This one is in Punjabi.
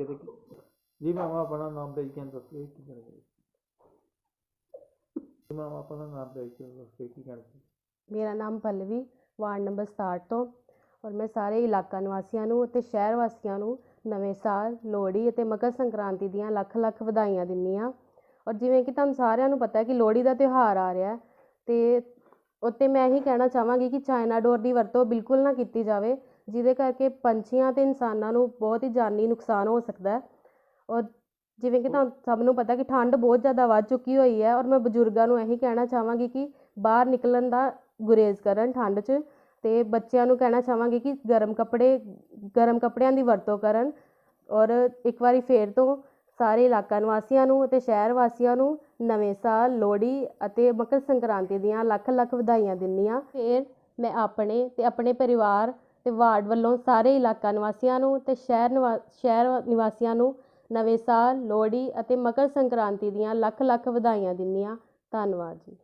ਨਾਮ ਆ ਆਪਣਾ ਨਾਮ ਦੇ ਕੇ ਦੱਸਿਓ ਕੀ ਕਰਦੇ ਨਾਮ ਆਪਣਾ ਨਾਮ ਦੇ ਕੇ ਦੱਸਿਓ ਕੀ ਕਰਦੇ ਮੇਰਾ ਨਾਮ ਪੱਲਵੀ, ਵਾਰਡ ਨੰਬਰ 67 ਤੋਂ। ਔਰ ਮੈਂ ਸਾਰੇ ਇਲਾਕਾ ਨਿਵਾਸੀਆਂ ਨੂੰ ਅਤੇ ਸ਼ਹਿਰ ਵਾਸੀਆਂ ਨੂੰ ਨਵੇਂ ਸਾਲ, ਲੋਹੜੀ ਅਤੇ ਮਕਰ ਸੰਕ੍ਰਾਂਤੀ ਦੀਆਂ ਲੱਖ ਲੱਖ ਵਧਾਈਆਂ ਦਿੰਦੀ ਹਾਂ। ਔਰ ਜਿਵੇਂ ਕਿ ਤੁਹਾਨੂੰ ਸਾਰਿਆਂ ਨੂੰ ਪਤਾ ਹੈ ਕਿ ਲੋਹੜੀ ਦਾ ਤਿਉਹਾਰ ਆ ਰਿਹਾ ਹੈ। ਤੇ ਉੱਤੇ ਮੈਂ ਇਹੀ ਕਹਿਣਾ ਚਾਹਾਂਗੀ ਕਿ ਚਾਈਨਾ ਡੋਰ ਦੀ ਵਰਤੋਂ ਬਿਲਕੁਲ ਨਾ ਕੀਤੀ ਜਾਵੇ। ਜਿਹਦੇ ਕਰਕੇ ਪੰਛੀਆਂ ਅਤੇ ਇਨਸਾਨਾਂ ਨੂੰ ਬਹੁਤ ਹੀ ਜਾਨੀ ਨੁਕਸਾਨ ਹੋ ਸਕਦਾ ਔਰ ਜਿਵੇਂ ਕਿ ਤੁਹਾਨੂੰ ਸਭ ਨੂੰ ਪਤਾ ਕਿ ਠੰਡ ਬਹੁਤ ਜ਼ਿਆਦਾ ਵੱਧ ਚੁੱਕੀ ਹੋਈ ਹੈ ਔਰ ਮੈਂ ਬਜ਼ੁਰਗਾਂ ਨੂੰ ਇਹੀ ਕਹਿਣਾ ਚਾਹਾਂਗੀ ਕਿ ਬਾਹਰ ਨਿਕਲਣ ਦਾ ਗੁਰੇਜ਼ ਕਰਨ ਠੰਡ 'ਚ ਅਤੇ ਬੱਚਿਆਂ ਨੂੰ ਕਹਿਣਾ ਚਾਹਾਂਗੀ ਕਿ ਗਰਮ ਕੱਪੜੇ, ਗਰਮ ਕੱਪੜਿਆਂ ਦੀ ਵਰਤੋਂ ਕਰਨ ਔਰ ਇੱਕ ਵਾਰੀ ਫਿਰ ਤੋਂ ਸਾਰੇ ਇਲਾਕਾ ਨਿਵਾਸੀਆਂ ਨੂੰ ਅਤੇ ਸ਼ਹਿਰ ਵਾਸੀਆਂ ਨੂੰ ਨਵੇਂ ਸਾਲ, ਲੋਹੜੀ ਅਤੇ ਮਕਰ ਸੰਕ੍ਰਾਂਤੀ ਦੀਆਂ ਲੱਖ ਲੱਖ ਵਧਾਈਆਂ ਦਿੰਦੀ ਹਾਂ। ਫਿਰ ਮੈਂ ਆਪਣੇ ਅਤੇ ਆਪਣੇ ਪਰਿਵਾਰ ਤੇ ਵਾਰਡ ਵੱਲੋਂ ਸਾਰੇ ਇਲਾਕਾ ਨਿਵਾਸੀਆਂ ਨੂੰ ਤੇ ਸ਼ਹਿਰ ਨਿਵਾ, ਸ਼ਹਿਰ ਨਿਵਾਸੀਆਂ ਨੂੰ ਨਵੇਂ ਸਾਲ, ਲੋਹੜੀ ਅਤੇ ਮਕਰ ਸੰਕ੍ਰਾਂਤੀ ਦੀਆਂ ਲੱਖ ਲੱਖ ਵਧਾਈਆਂ ਦਿੰਦੀਆਂ ਧੰਨਵਾਦ ਜੀ।